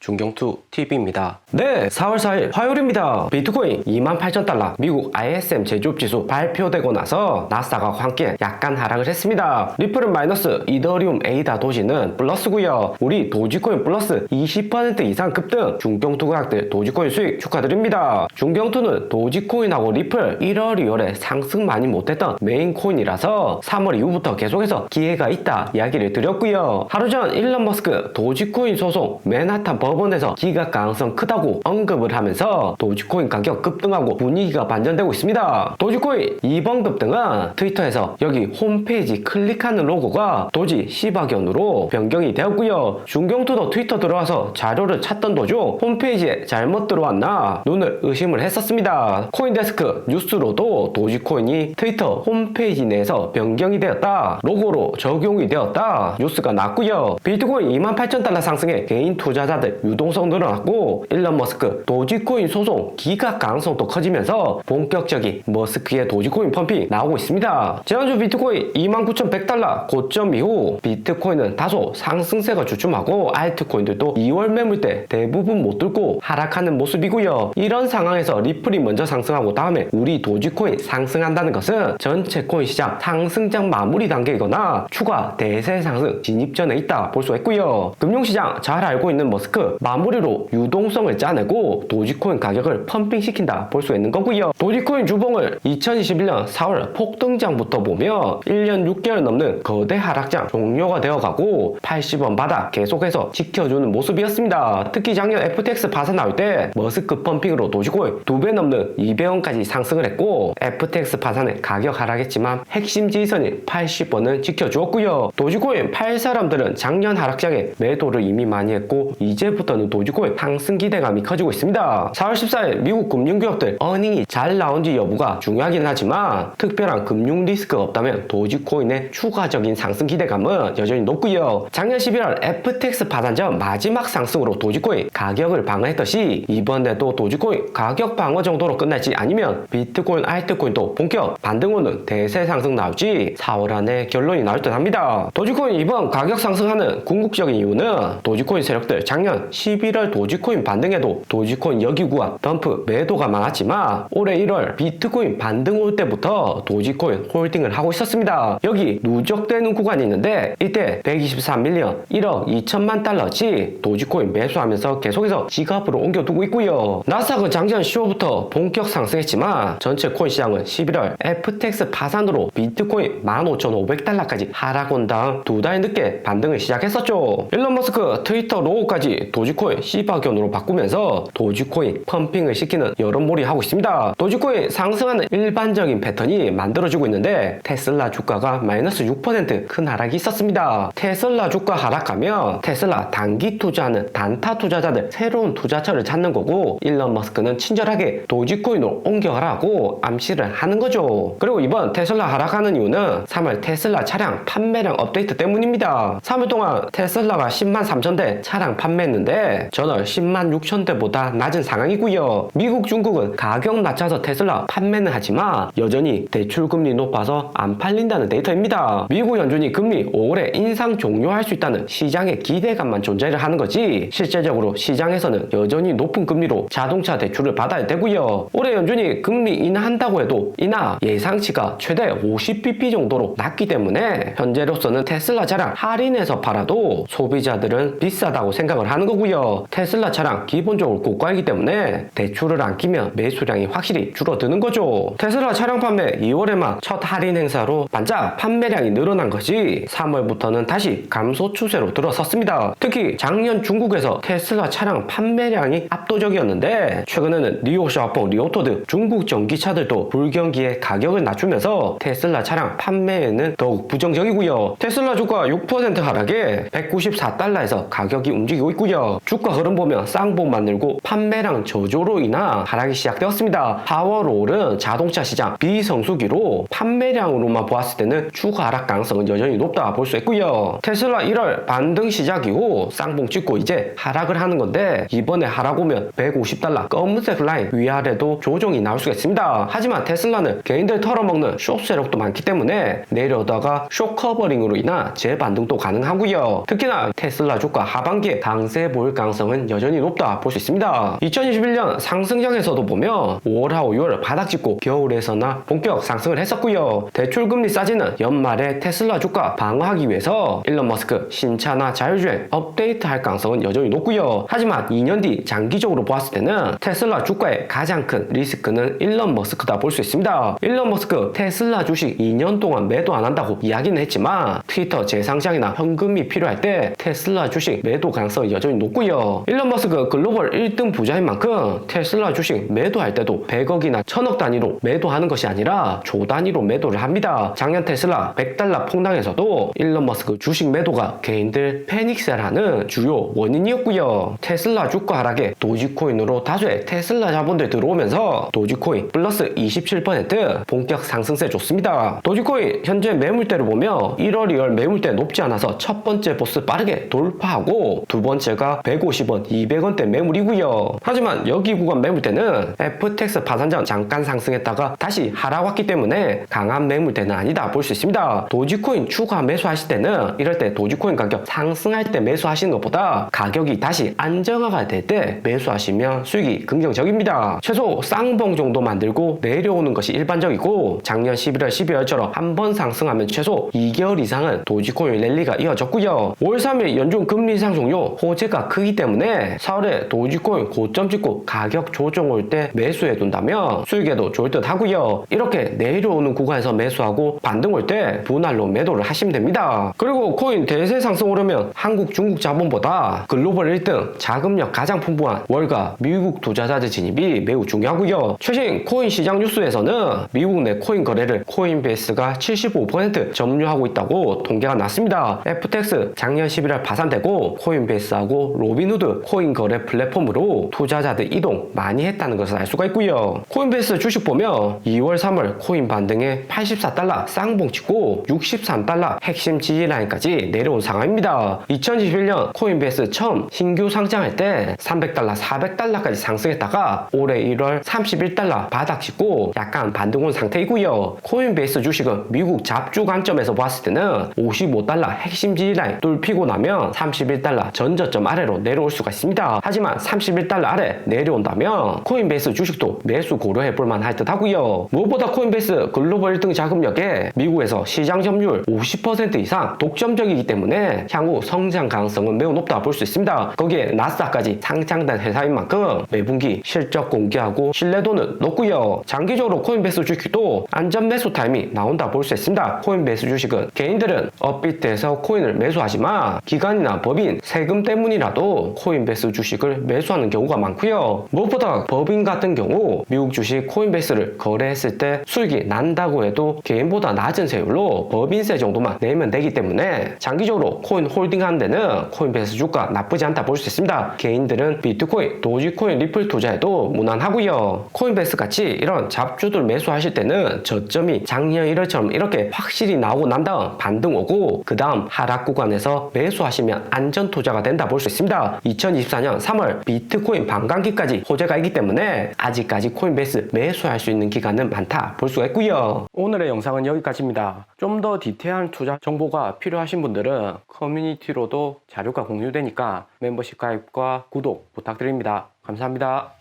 중경투 TV입니다. 네, 4월 4일 화요일입니다. 비트코인 28,000달러 미국 ISM 제조업 지수 발표되고 나서 나스닥과 함께 약간 하락을 했습니다. 리플은 마이너스, 이더리움, 에이다, 도지는 플러스고요. 우리 도지코인 플러스 20% 이상 급등, 중경투 가격들 도지코인 수익 축하드립니다. 중경투는 도지코인하고 리플 1월, 2월에 상승 많이 못했던 메인 코인이라서 3월 이후부터 계속해서 기회가 있다 이야기를 드렸고요. 하루 전 일론 머스크 도지코인 소송 맨하탄 법원에서 기각 가능성 크다고 언급을 하면서 도지코인 가격 급등하고 분위기가 반전되고 있습니다. 도지코인 이번 급등은 트위터에서 여기 홈페이지 클릭하는 로고가 도지 시바견으로 변경이 되었고요. 중경투도 트위터 들어와서 자료를 찾던 도중 홈페이지에 잘못 들어왔나 눈을 의심을 했었습니다. 코인데스크 뉴스로도 도지코인이 트위터 홈페이지 내에서 변경이 되었다. 로고로 적용이 되었다. 뉴스가 났고요. 비트코인 28,000달러 상승에 개인 투자자들 유동성 늘어났고 일론 머스크 도지코인 소송 기각 가능성도 커지면서 본격적인 머스크의 도지코인 펌핑 나오고 있습니다. 지난주 비트코인 29,100달러 고점 이후 비트코인은 다소 상승세가 주춤하고 알트코인들도 2월 매물대 대부분 못 뚫고 하락하는 모습이고요. 이런 상황에서 리플이 먼저 상승하고 다음에 우리 도지코인 상승한다는 것은 전체 코인 시장 상승장 마무리 단계이거나 추가 대세 상승 진입 전에 있다 볼 수 있고요. 금융시장 잘 알고 있는 머스크 마무리로 유동성을 짜내고 도지코인 가격을 펌핑시킨다 볼 수 있는 거고요. 도지코인 주봉을 2021년 4월 폭등장부터 보면 1년 6개월 넘는 거대 하락장 종료가 되어가고 80원 바닥 계속해서 지켜주는 모습이었습니다. 특히 작년 FTX 파산 나올 때 머스크 펌핑으로 도지코인 2배 넘는 200원까지 상승을 했고 FTX 파산은 가격 하락했지만 핵심 지지선인 80원은 지켜주었고요. 도지코인 팔 사람들은 작년 하락장에 매도를 이미 많이 했고 이제 부터는 도지코인 상승 기대감이 커지고 있습니다. 4월 14일 미국 금융기업들 어닝이 잘 나온지 여부가 중요하긴 하지만 특별한 금융 리스크가 없다면 도지코인의 추가적인 상승 기대감은 여전히 높고요. 작년 11월 FTX 파산 전 마지막 상승으로 도지코인 가격을 방어했듯이 이번에도 도지코인 가격 방어 정도로 끝날지 아니면 비트코인, 알트코인도 본격 반등 오는 대세 상승 나올지 4월 안에 결론이 나올 듯 합니다. 도지코인 이번 가격 상승하는 궁극적인 이유는 도지코인 세력들 작년 11월 도지코인 반등에도 도지코인 여기구와 덤프 매도가 많았지만 올해 1월 비트코인 반등 올 때부터 도지코인 홀딩을 하고 있었습니다. 여기 누적되는 구간이 있는데 이때 123밀리언 1억 2천만 달러치 도지코인 매수하면서 계속해서 지갑으로 옮겨두고 있고요. 나스닥은 작년 10월부터 본격 상승했지만 전체 코인 시장은 11월 FTX 파산으로 비트코인 15,500달러까지 하락 온 다음 두달 늦게 반등을 시작했었죠. 일론 머스크 트위터 로고까지 도지코인 시바견으로 바꾸면서 도지코인 펌핑을 시키는 여론몰이 하고 있습니다. 도지코인 상승하는 일반적인 패턴이 만들어지고 있는데 테슬라 주가가 마이너스 6%큰 하락이 있었습니다. 테슬라 주가 하락하면 테슬라 단기 투자하는 단타 투자자들 새로운 투자처를 찾는 거고 일론 머스크는 친절하게 도지코인으로 옮겨가라고 암시를 하는 거죠. 그리고 이번 테슬라 하락하는 이유는 3월 테슬라 차량 판매량 업데이트 때문입니다. 3월 동안 테슬라가 10만 3천 대 차량 판매했는데 전월 10만 6천 대보다 낮은 상황이고요. 미국, 중국은 가격 낮춰서 테슬라 판매는 하지만 여전히 대출 금리 높아서 안 팔린다는 데이터입니다. 미국 연준이 금리 5월에 인상 종료할 수 있다는 시장의 기대감만 존재를 하는 거지 실제적으로 시장에서는 여전히 높은 금리로 자동차 대출을 받아야 되고요. 올해 연준이 금리 인하한다고 해도 인하 예상치가 최대 50bp 정도로 낮기 때문에 현재로서는 테슬라 차량 할인해서 팔아도 소비자들은 비싸다고 생각을 하는 거고 요. 테슬라 차량 기본적으로 고가이기 때문에 대출을 안 끼면 매수량이 확실히 줄어드는 거죠. 테슬라 차량 판매 2월에만 첫 할인 행사로 반짝 판매량이 늘어난 것이 3월부터는 다시 감소 추세로 들어섰습니다. 특히 작년 중국에서 테슬라 차량 판매량이 압도적이었는데 최근에는 리오샤오펑, 리오토드 중국 전기차들도 불경기에 가격을 낮추면서 테슬라 차량 판매에는 더욱 부정적이고요. 테슬라 주가 6% 하락에 194달러에서 가격이 움직이고 있고요. 있고요. 주가 흐름 보면 쌍봉 만들고 판매량 저조로 인한 하락이 시작되었습니다. 파워롤은 자동차 시장 비성수기로 판매량으로만 보았을 때는 추가 하락 가능성은 여전히 높다 볼 수 있고요. 테슬라 1월 반등 시작 이후 쌍봉 찍고 이제 하락을 하는 건데 이번에 하락 오면 150달러 검은색 라인 위아래도 조정이 나올 수가 있습니다. 하지만 테슬라는 개인들 털어먹는 숏 세력도 많기 때문에 내려다가 숏 커버링으로 인한 재반등도 가능하고요. 특히나 테슬라 주가 하반기에 강세 보일 가능성은 여전히 높다 볼 수 있습니다. 2021년 상승장에서도 보면 5월하 5월 바닥 찍고 겨울에서나 본격 상승을 했었고요. 대출 금리 싸지는 연말에 테슬라 주가 방어하기 위해서 일론 머스크 신차나 자율주행 업데이트 할 가능성은 여전히 높고요. 하지만 2년 뒤 장기적으로 보았을 때는 테슬라 주가의 가장 큰 리스크는 일론 머스크다 볼 수 있습니다. 일론 머스크 테슬라 주식 2년 동안 매도 안 한다고 이야기는 했지만 트위터 재상장이나 현금이 필요할 때 테슬라 주식 매도 가능성이 여전히 높고요. 일론 머스크 글로벌 1등 부자인 만큼 테슬라 주식 매도할 때도 100억이나 1000억 단위로 매도하는 것이 아니라 조 단위로 매도를 합니다. 작년 테슬라 100달러 폭락에서도 일론 머스크 주식 매도가 개인들 패닉셀하는 주요 원인이었고요. 테슬라 주가 하락에 도지코인으로 다수의 테슬라 자본들 들어오면서 도지코인 플러스 27% 본격 상승세 좋습니다. 도지코인 현재 매물대를 보면 1월 2월 매물대 높지 않아서 첫 번째 보스 빠르게 돌파하고 두 번째가 150원, 200원대 매물이고요. 하지만 여기 구간 매물대는 FTX 파산 전 잠깐 상승했다가 다시 하락 왔기 때문에 강한 매물대는 아니다 볼 수 있습니다. 도지코인 추가 매수하실 때는 이럴 때 도지코인 가격 상승할 때 매수하시는 것보다 가격이 다시 안정화가 될 때 매수하시면 수익이 긍정적입니다. 최소 쌍봉 정도 만들고 내려오는 것이 일반적이고 작년 11월, 12월처럼 한 번 상승하면 최소 2개월 이상은 도지코인 랠리가 이어졌고요. 5월 3일 연준 금리 인상 종료 호재가 크기 때문에 4월에 도지코인 고점 찍고 가격 조정 올 때 매수해 둔다면 수익에도 좋을 듯 하고요. 이렇게 내려오는 구간에서 매수하고 반등 올 때 분할로 매도를 하시면 됩니다. 그리고 코인 대세 상승 오르면 한국, 중국 자본보다 글로벌 1등 자금력 가장 풍부한 월가 미국 투자자들 진입이 매우 중요하고요. 최신 코인 시장 뉴스에서는 미국 내 코인 거래를 코인베이스가 75% 점유하고 있다고 통계가 났습니다. FTX 작년 11월 파산되고 코인베이스하고 로빈후드 코인 거래 플랫폼으로 투자자들 이동 많이 했다는 것을 알 수가 있고요. 코인베이스 주식 보면 2월, 3월 코인 반등에 84달러 쌍봉 찍고 63달러 핵심 지지 라인까지 내려온 상황입니다. 2021년 코인베이스 처음 신규 상장할 때 300달러, 400달러까지 상승했다가 올해 1월 31달러 바닥 찍고 약간 반등 온 상태이고요. 코인베이스 주식은 미국 잡주 관점에서 봤을 때는 55달러 핵심 지지 라인 뚫히고 나면 31달러 전저점 아래 로 내려올 수가 있습니다. 하지만 31달러 아래 내려온다면 코인베이스 주식도 매수 고려해 볼 만할 듯 하고요. 무엇보다 코인베이스 글로벌 1등 자금력에 미국에서 시장 점유율 50% 이상 독점적이기 때문에 향후 성장 가능성은 매우 높다 볼 수 있습니다. 거기에 나스닥까지 상장된 회사인 만큼 매분기 실적 공개하고 신뢰도는 높고요. 장기적으로 코인베이스 주식도 안전 매수 타임이 나온다 볼 수 있습니다. 코인베이스 주식은 개인들은 업비트에서 코인을 매수하지만 기관이나 법인 세금 때문이라 도 코인베이스 주식을 매수하는 경우가 많고요. 무엇보다 법인 같은 경우 미국 주식 코인베이스를 거래했을 때 수익이 난다고 해도 개인보다 낮은 세율로 법인세 정도만 내면 되기 때문에 장기적으로 코인 홀딩하는 데는 코인베이스 주가 나쁘지 않다 볼 수 있습니다. 개인들은 비트코인, 도지코인, 리플 투자에도 무난하고요. 코인베이스 같이 이런 잡주들 매수하실 때는 저점이 작년 1월처럼 이렇게 확실히 나오고 난 다음 반등 오고 그 다음 하락 구간에서 매수하시면 안전 투자가 된다 볼수 있습니다. 2024년 3월 비트코인 반감기까지 호재가 있기 때문에 아직까지 코인베이스 매수할 수 있는 기간은 많다 볼 수가 있고요. 오늘의 영상은 여기까지입니다. 좀 더 디테일한 투자 정보가 필요하신 분들은 커뮤니티로도 자료가 공유되니까 멤버십 가입과 구독 부탁드립니다. 감사합니다.